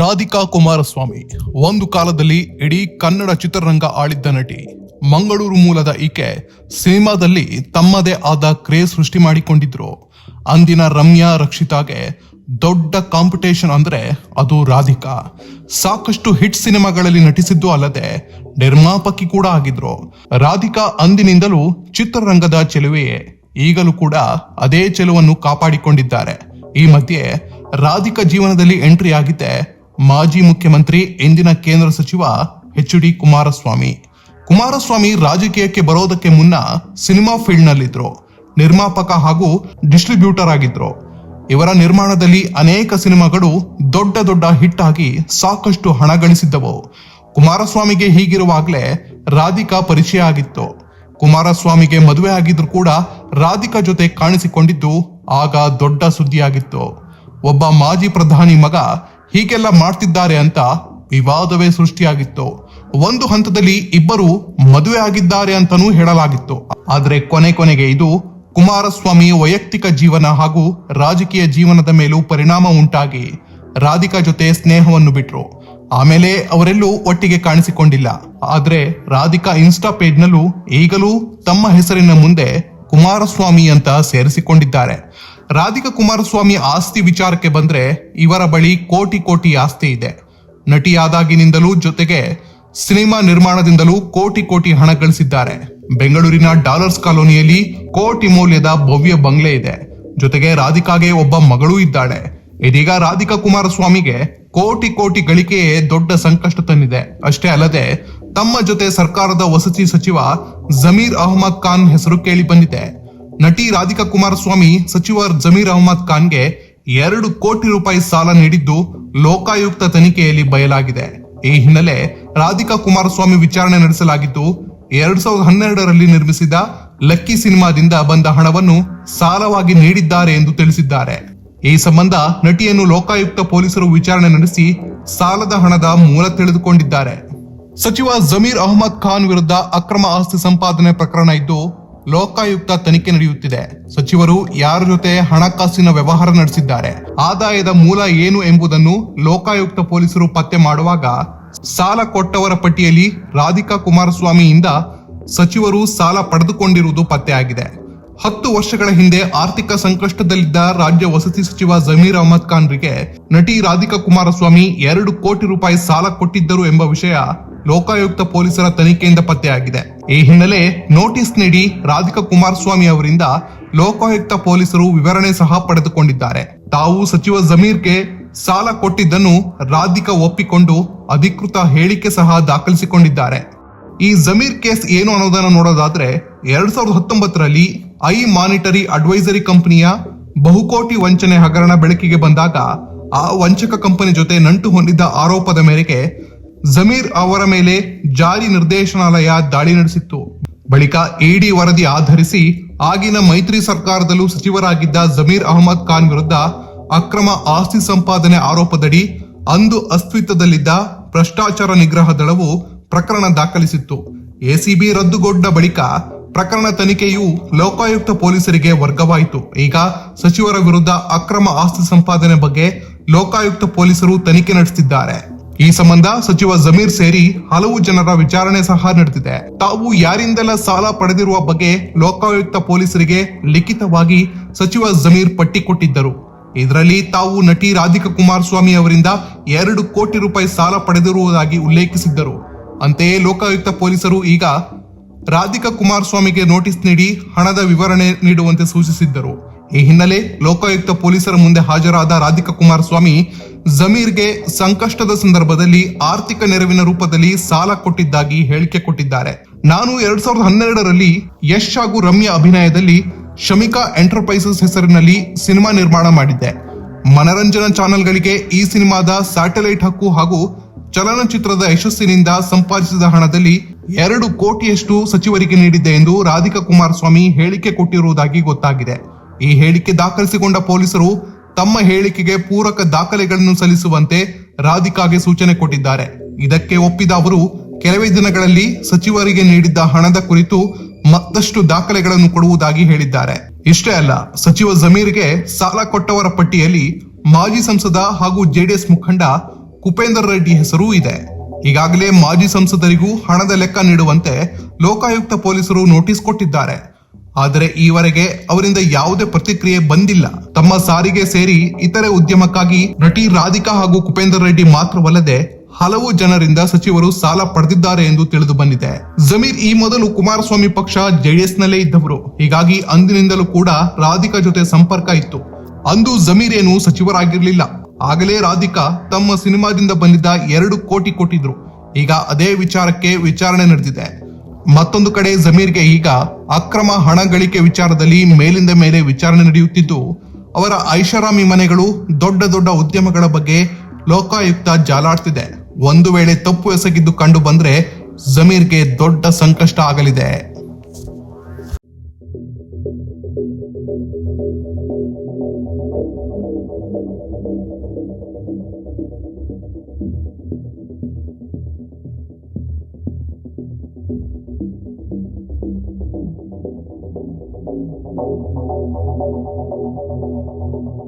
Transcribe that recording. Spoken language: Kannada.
ರಾಧಿಕಾ ಕುಮಾರಸ್ವಾಮಿ. ಒಂದು ಕಾಲದಲ್ಲಿ ಇಡೀ ಕನ್ನಡ ಚಿತ್ರರಂಗ ಆಳಿದ್ದ ನಟಿ ಮಂಗಳೂರು ಮೂಲದ ಈಕೆ ಸಿನಿಮಾದಲ್ಲಿ ತಮ್ಮದೇ ಆದ ಕ್ರೇಜ್ ಸೃಷ್ಟಿ ಮಾಡಿಕೊಂಡಿದ್ರು. ಅಂದಿನ ರಮ್ಯಾ ರಕ್ಷಿತಾಗೆ ದೊಡ್ಡ ಕಾಂಪಿಟೇಷನ್ ಅಂದ್ರೆ ಅದು ರಾಧಿಕಾ. ಸಾಕಷ್ಟು ಹಿಟ್ ಸಿನಿಮಾಗಳಲ್ಲಿ ನಟಿಸಿದ್ದು ಅಲ್ಲದೆ ನಿರ್ಮಾಪಕಿ ಕೂಡ ಆಗಿದ್ರು. ರಾಧಿಕಾ ಅಂದಿನಿಂದಲೂ ಚಿತ್ರರಂಗದ ಚೆಲುವೆಯೇ. ಈಗಲೂ ಕೂಡ ಅದೇ ಚೆಲುವನ್ನು ಕಾಪಾಡಿಕೊಂಡಿದ್ದಾರೆ. ಈ ಮಧ್ಯೆ ರಾಧಿಕಾ ಜೀವನದಲ್ಲಿ ಎಂಟ್ರಿ ಆಗಿದ್ದೆ ಮಾಜಿ ಮುಖ್ಯಮಂತ್ರಿ ಎಂದಿನ ಕೇಂದ್ರ ಸಚಿವ ಎಚ್ ಡಿ ಕುಮಾರಸ್ವಾಮಿ. ಕುಮಾರಸ್ವಾಮಿ ರಾಜಕೀಯಕ್ಕೆ ಬರೋದಕ್ಕೆ ಮುನ್ನ ಸಿನಿಮಾ ಫೀಲ್ಡ್ ನಲ್ಲಿದ್ರು ನಿರ್ಮಾಪಕ ಹಾಗೂ ಡಿಸ್ಟ್ರಿಬ್ಯೂಟರ್ ಆಗಿದ್ರು. ಇವರ ನಿರ್ಮಾಣದಲ್ಲಿ ಅನೇಕ ಸಿನಿಮಾಗಳು ದೊಡ್ಡ ದೊಡ್ಡ ಹಿಟ್ ಆಗಿ ಸಾಕಷ್ಟು ಹಣ ಗಳಿಸಿದ್ದವು. ಕುಮಾರಸ್ವಾಮಿಗೆ ಹೀಗಿರುವಾಗಲೇ ರಾಧಿಕಾ ಪರಿಚಯ ಆಗಿತ್ತು. ಕುಮಾರಸ್ವಾಮಿಗೆ ಮದುವೆ ಆಗಿದ್ರು ಕೂಡ ರಾಧಿಕಾ ಜೊತೆ ಕಾಣಿಸಿಕೊಂಡಿದ್ದು ಆಗ ದೊಡ್ಡ ಸುದ್ದಿಯಾಗಿತ್ತು. ಒಬ್ಬ ಮಾಜಿ ಪ್ರಧಾನಿ ಮಗ ಹೀಗೆಲ್ಲ ಮಾಡ್ತಿದ್ದಾರೆ ಅಂತ ವಿವಾದವೇ ಸೃಷ್ಟಿಯಾಗಿತ್ತು. ಒಂದು ಹಂತದಲ್ಲಿ ಇಬ್ಬರು ಮದುವೆ ಆಗಿದ್ದಾರೆ ಅಂತಾನೂ ಹೇಳಲಾಗಿತ್ತು. ಆದರೆ ಕೊನೆ ಕೊನೆಗೆ ಇದು ಕುಮಾರಸ್ವಾಮಿ ವೈಯಕ್ತಿಕ ಜೀವನ ಹಾಗೂ ರಾಜಕೀಯ ಜೀವನದ ಮೇಲೂ ಪರಿಣಾಮ ಉಂಟಾಗಿ ರಾಧಿಕಾ ಜೊತೆ ಸ್ನೇಹವನ್ನು ಬಿಟ್ರು. ಆಮೇಲೆ ಅವರೆಲ್ಲೂ ಒಟ್ಟಿಗೆ ಕಾಣಿಸಿಕೊಂಡಿಲ್ಲ. ಆದ್ರೆ ರಾಧಿಕಾ ಇನ್ಸ್ಟಾ ಪೇಜ್ನಲ್ಲೂ ಈಗಲೂ ತಮ್ಮ ಹೆಸರಿನ ಮುಂದೆ ಕುಮಾರಸ್ವಾಮಿ ಅಂತ ಸೇರಿಸಿಕೊಂಡಿದ್ದಾರೆ. ರಾಧಿಕಾ ಕುಮಾರಸ್ವಾಮಿ ಆಸ್ತಿ ವಿಚಾರಕ್ಕೆ ಬಂದ್ರೆ ಇವರ ಬಳಿ ಕೋಟಿ ಕೋಟಿ ಆಸ್ತಿ ಇದೆ. ನಟಿಯಾದಾಗಿನಿಂದಲೂ ಜೊತೆಗೆ ಸಿನಿಮಾ ನಿರ್ಮಾಣದಿಂದಲೂ ಕೋಟಿ ಕೋಟಿ ಹಣ ಗಳಿಸಿದ್ದಾರೆ. ಬೆಂಗಳೂರಿನ ಡಾಲರ್ಸ್ ಕಾಲೋನಿಯಲ್ಲಿ ಕೋಟಿ ಮೌಲ್ಯದ ಭವ್ಯ ಬಂಗ್ಲೆ ಇದೆ. ಜೊತೆಗೆ ರಾಧಿಕಾಗೆ ಒಬ್ಬ ಮಗಳೂ ಇದ್ದಾಳೆ. ಇದೀಗ ರಾಧಿಕಾ ಕುಮಾರಸ್ವಾಮಿಗೆ ಕೋಟಿ ಕೋಟಿ ಗಳಿಕೆಯೇ ದೊಡ್ಡ ಸಂಕಷ್ಟ ತಂದಿದೆ. ಅಷ್ಟೇ ಅಲ್ಲದೆ ತಮ್ಮ ಜೊತೆ ಸರ್ಕಾರದ ವಸತಿ ಸಚಿವ ಜಮೀರ್ ಅಹಮದ್ ಖಾನ್ ಹೆಸರು ಕೇಳಿ ಬಂದಿದೆ. ನಟಿ ರಾಧಿಕಾ ಕುಮಾರಸ್ವಾಮಿ ಸಚಿವ ಜಮೀರ್ ಅಹಮದ್ ಖಾನ್ಗೆ ಎರಡು ಕೋಟಿ ರೂಪಾಯಿ ಸಾಲ ನೀಡಿದ್ದು ಲೋಕಾಯುಕ್ತ ತನಿಖೆಯಲ್ಲಿ ಬಯಲಾಗಿದೆ. ಈ ಹಿನ್ನೆಲೆ ರಾಧಿಕಾ ಕುಮಾರಸ್ವಾಮಿ ವಿಚಾರಣೆ ನಡೆಸಲಾಗಿದ್ದು, ಎರಡ್ ಸಾವಿರದ ಹನ್ನೆರಡರಲ್ಲಿ ನಿರ್ಮಿಸಿದ ಲಕ್ಕಿ ಸಿನಿಮಾದಿಂದ ಬಂದ ಹಣವನ್ನು ಸಾಲವಾಗಿ ನೀಡಿದ್ದಾರೆ ಎಂದು ತಿಳಿಸಿದ್ದಾರೆ. ಈ ಸಂಬಂಧ ನಟಿಯನ್ನು ಲೋಕಾಯುಕ್ತ ಪೊಲೀಸರು ವಿಚಾರಣೆ ನಡೆಸಿ ಸಾಲದ ಹಣದ ಮೂಲ ತಿಳಿದುಕೊಂಡಿದ್ದಾರೆ. ಸಚಿವ ಜಮೀರ್ ಅಹಮದ್ ಖಾನ್ ವಿರುದ್ಧ ಅಕ್ರಮ ಆಸ್ತಿ ಸಂಪಾದನೆ ಪ್ರಕರಣ ಇದ್ದು ಲೋಕಾಯುಕ್ತ ತನಿಖೆ ನಡೆಯುತ್ತಿದೆ. ಸಚಿವರು ಯಾರ ಜೊತೆ ಹಣಕಾಸಿನ ವ್ಯವಹಾರ ನಡೆಸಿದ್ದಾರೆ, ಆದಾಯದ ಮೂಲ ಏನು ಎಂಬುದನ್ನು ಲೋಕಾಯುಕ್ತ ಪೊಲೀಸರು ಪತ್ತೆ ಮಾಡುವಾಗ ಸಾಲ ಕೊಟ್ಟವರ ಪಟ್ಟಿಯಲ್ಲಿ ರಾಧಿಕಾ ಕುಮಾರಸ್ವಾಮಿಯಿಂದ ಸಚಿವರು ಸಾಲ ಪಡೆದುಕೊಂಡಿರುವುದು ಪತ್ತೆಯಾಗಿದೆ. ಹತ್ತು ವರ್ಷಗಳ ಹಿಂದೆ ಆರ್ಥಿಕ ಸಂಕಷ್ಟದಲ್ಲಿದ್ದ ರಾಜ್ಯ ವಸತಿ ಸಚಿವ ಜಮೀರ್ ಅಹಮದ್ ಖಾನ್ರಿಗೆ ನಟಿ ರಾಧಿಕಾ ಕುಮಾರಸ್ವಾಮಿ ಎರಡು ಕೋಟಿ ರೂಪಾಯಿ ಸಾಲ ಕೊಟ್ಟಿದ್ದರು ಎಂಬ ವಿಷಯ ಲೋಕಾಯುಕ್ತ ಪೊಲೀಸರ ತನಿಖೆಯಿಂದ ಪತ್ತೆಯಾಗಿದೆ. ಈ ಹಿನ್ನೆಲೆ ನೋಟಿಸ್ ನೀಡಿ ರಾಧಿಕಾ ಕುಮಾರಸ್ವಾಮಿ ಅವರಿಂದ ಲೋಕಾಯುಕ್ತ ಪೊಲೀಸರು ವಿವರಣೆ ಸಹ ಪಡೆದುಕೊಂಡಿದ್ದಾರೆ. ತಾವು ಸಚಿವ ಜಮೀರ್ಗೆ ಸಾಲ ಕೊಟ್ಟಿದ್ದನ್ನು ರಾಧಿಕಾ ಒಪ್ಪಿಕೊಂಡು ಅಧಿಕೃತ ಹೇಳಿಕೆ ಸಹ ದಾಖಲಿಸಿಕೊಂಡಿದ್ದಾರೆ. ಈ ಜಮೀರ್ ಕೇಸ್ ಏನು ಅನ್ನೋದನ್ನ ನೋಡೋದಾದ್ರೆ ಎರಡ್ ಸಾವಿರದ ಹತ್ತೊಂಬತ್ತರಲ್ಲಿ ಐ ಮಾನಿಟರಿ ಅಡ್ವೈಸರಿ ಕಂಪನಿಯ ಬಹುಕೋಟಿ ವಂಚನೆ ಹಗರಣ ಬೆಳಕಿಗೆ ಬಂದಾಗ ಆ ವಂಚಕ ಕಂಪನಿ ಜೊತೆ ನಂಟು ಹೊಂದಿದ್ದ ಆರೋಪದ ಮೇರೆಗೆ ಜಮೀರ್ ಅವರ ಮೇಲೆ ಜಾರಿ ನಿರ್ದೇಶನಾಲಯ ದಾಳಿ ನಡೆಸಿತ್ತು. ಬಳಿಕ ಇಡಿ ವರದಿ ಆಧರಿಸಿ ಆಗಿನ ಮೈತ್ರಿ ಸರ್ಕಾರದಲ್ಲೂ ಸಚಿವರಾಗಿದ್ದ ಜಮೀರ್ ಅಹಮದ್ ಖಾನ್ ವಿರುದ್ಧ ಅಕ್ರಮ ಆಸ್ತಿ ಸಂಪಾದನೆ ಆರೋಪದಡಿ ಅಂದು ಅಸ್ತಿತ್ವದಲ್ಲಿದ್ದ ಭ್ರಷ್ಟಾಚಾರ ನಿಗ್ರಹ ದಳವು ಪ್ರಕರಣ ದಾಖಲಿಸಿತ್ತು. ಎಸಿಬಿ ರದ್ದುಗೊಂಡ ಬಳಿಕ ಪ್ರಕರಣ ತನಿಖೆಯು ಲೋಕಾಯುಕ್ತ ಪೊಲೀಸರಿಗೆ ವರ್ಗವಾಯಿತು. ಈಗ ಸಚಿವರ ವಿರುದ್ಧ ಅಕ್ರಮ ಆಸ್ತಿ ಸಂಪಾದನೆ ಬಗ್ಗೆ ಲೋಕಾಯುಕ್ತ ಪೊಲೀಸರು ತನಿಖೆ ನಡೆಸುತ್ತಿದ್ದಾರೆ. ಈ ಸಂಬಂಧ ಸಚಿವ ಜಮೀರ್ ಸೇರಿ ಹಲವು ಜನರ ವಿಚಾರಣೆ ಸಹ ನಡೆದಿದೆ. ತಾವು ಯಾರಿಂದೆಲ್ಲ ಸಾಲ ಪಡೆದಿರುವ ಬಗ್ಗೆ ಲೋಕಾಯುಕ್ತ ಪೊಲೀಸರಿಗೆ ಲಿಖಿತವಾಗಿ ಸಚಿವ ಜಮೀರ್ ಪಟ್ಟಿ ಕೊಟ್ಟಿದ್ದರು. ಇದರಲ್ಲಿ ತಾವು ನಟಿ ರಾಧಿಕಾ ಕುಮಾರಸ್ವಾಮಿ ಅವರಿಂದ ಎರಡು ಕೋಟಿ ರೂಪಾಯಿ ಸಾಲ ಪಡೆದಿರುವುದಾಗಿ ಉಲ್ಲೇಖಿಸಿದ್ದರು. ಅಂತೆಯೇ ಲೋಕಾಯುಕ್ತ ಪೊಲೀಸರು ಈಗ ರಾಧಿಕಾ ಕುಮಾರಸ್ವಾಮಿಗೆ ನೋಟಿಸ್ ನೀಡಿ ಹಣದ ವಿವರಣೆ ನೀಡುವಂತೆ ಸೂಚಿಸಿದ್ದರು. ಈ ಹಿನ್ನೆಲೆ ಲೋಕಾಯುಕ್ತ ಪೊಲೀಸರ ಮುಂದೆ ಹಾಜರಾದ ರಾಧಿಕಾ ಕುಮಾರಸ್ವಾಮಿ ಜಮೀರ್ಗೆ ಸಂಕಷ್ಟದ ಸಂದರ್ಭದಲ್ಲಿ ಆರ್ಥಿಕ ನೆರವಿನ ರೂಪದಲ್ಲಿ ಸಾಲ ಕೊಟ್ಟಿದ್ದಾಗಿ ಹೇಳಿಕೆ ಕೊಟ್ಟಿದ್ದಾರೆ. ನಾನು ಎರಡ್ ಸಾವಿರದ ಹನ್ನೆರಡರಲ್ಲಿ ಯಶ್ ಹಾಗೂ ರಮ್ಯಾ ಅಭಿನಯದಲ್ಲಿ ಶಮಿಕಾ ಎಂಟರ್ಪ್ರೈಸಸ್ ಹೆಸರಿನಲ್ಲಿ ಸಿನಿಮಾ ನಿರ್ಮಾಣ ಮಾಡಿದ್ದೆ. ಮನರಂಜನಾ ಚಾನೆಲ್ಗಳಿಗೆ ಈ ಸಿನಿಮಾದ ಸ್ಯಾಟಲೈಟ್ ಹಕ್ಕು ಹಾಗೂ ಚಲನಚಿತ್ರದ ಯಶಸ್ಸಿನಿಂದ ಸಂಪಾದಿಸಿದ ಹಣದಲ್ಲಿ ಎರಡು ಕೋಟಿಯಷ್ಟು ಸಚಿವರಿಗೆ ನೀಡಿದ್ದೆ ಎಂದು ರಾಧಿಕಾ ಕುಮಾರಸ್ವಾಮಿ ಹೇಳಿಕೆ ಕೊಟ್ಟಿರುವುದಾಗಿ ಗೊತ್ತಾಗಿದೆ. ಈ ಹೇಳಿಕೆ ದಾಖಲಿಸಿಕೊಂಡ ಪೊಲೀಸರು ತಮ್ಮ ಹೇಳಿಕೆಗೆ ಪೂರಕ ದಾಖಲೆಗಳನ್ನು ಸಲ್ಲಿಸುವಂತೆ ರಾಧಿಕಾಗೆ ಸೂಚನೆ ಕೊಟ್ಟಿದ್ದಾರೆ. ಇದಕ್ಕೆ ಒಪ್ಪಿದ ಅವರು, ಕೆಲವೇ ದಿನಗಳಲ್ಲಿ ಸಚಿವರಿಗೆ ನೀಡಿದ್ದ ಹಣದ ಕುರಿತು ಮತ್ತಷ್ಟು ದಾಖಲೆಗಳನ್ನು ಕೊಡುವುದಾಗಿ ಹೇಳಿದ್ದಾರೆ. ಇಷ್ಟೇ ಅಲ್ಲ, ಸಚಿವ ಜಮೀರ್ಗೆ ಸಾಲ ಕೊಟ್ಟವರ ಪಟ್ಟಿಯಲ್ಲಿ ಮಾಜಿ ಸಂಸದ ಹಾಗೂ ಜೆಡಿಎಸ್ ಮುಖಂಡ ಕುಪೇಂದರ್ ರೆಡ್ಡಿ ಹೆಸರೂ ಇದೆ. ಈಗಾಗಲೇ ಮಾಜಿ ಸಂಸದರಿಗೂ ಹಣದ ಲೆಕ್ಕ ನೀಡುವಂತೆ ಲೋಕಾಯುಕ್ತ ಪೊಲೀಸರು ನೋಟಿಸ್ ಕೊಟ್ಟಿದ್ದಾರೆ. ಆದರೆ ಈವರೆಗೆ ಅವರಿಂದ ಯಾವುದೇ ಪ್ರತಿಕ್ರಿಯೆ ಬಂದಿಲ್ಲ. ತಮ್ಮ ಸಾರಿಗೆ ಸೇರಿ ಇತರೆ ಉದ್ಯಮಕ್ಕಾಗಿ ನಟಿ ರಾಧಿಕಾ ಹಾಗೂ ಕುಪೇಂದ್ರ ರೆಡ್ಡಿ ಮಾತ್ರವಲ್ಲದೆ ಹಲವು ಜನರಿಂದ ಸಚಿವರು ಸಾಲ ಪಡೆದಿದ್ದಾರೆ ಎಂದು ತಿಳಿದು ಬಂದಿದೆ. ಜಮೀರ್ ಈ ಮೊದಲು ಕುಮಾರಸ್ವಾಮಿ ಪಕ್ಷ ಜೆಡಿಎಸ್ ನಲ್ಲೇ ಇದ್ದವರು. ಹೀಗಾಗಿ ಅಂದಿನಿಂದಲೂ ಕೂಡ ರಾಧಿಕಾ ಜೊತೆ ಸಂಪರ್ಕ ಇತ್ತು. ಅಂದು ಜಮೀರ್ ಏನು ಸಚಿವರಾಗಿರಲಿಲ್ಲ. ಆಗಲೇ ರಾಧಿಕಾ ತಮ್ಮ ಸಿನಿಮಾದಿಂದ ಬಂದಿದ್ದ ಎರಡು ಕೋಟಿ ಕೊಟ್ಟಿದ್ರು. ಈಗ ಅದೇ ವಿಚಾರಕ್ಕೆ ವಿಚಾರಣೆ ನಡೆದಿದೆ. ಮತ್ತೊಂದು ಕಡೆ ಜಮೀರ್ಗೆ ಈಗ ಅಕ್ರಮ ಹಣ ಗಳಿಕೆ ವಿಚಾರದಲ್ಲಿ ಮೇಲಿಂದ ಮೇಲೆ ವಿಚಾರಣೆ ನಡೆಯುತ್ತಿದ್ದು, ಅವರ ಐಷಾರಾಮಿ ಮನೆಗಳು ದೊಡ್ಡ ದೊಡ್ಡ ಉದ್ಯಮಗಳ ಬಗ್ಗೆ ಲೋಕಾಯುಕ್ತ ಜಾಲಾಡ್ತಿದೆ. ಒಂದು ವೇಳೆ ತಪ್ಪು ಎಸಗಿದ್ದು ಕಂಡು ಬಂದ್ರೆ ಜಮೀರ್ಗೆ ದೊಡ್ಡ ಸಂಕಷ್ಟ ಆಗಲಿದೆ. Thank you.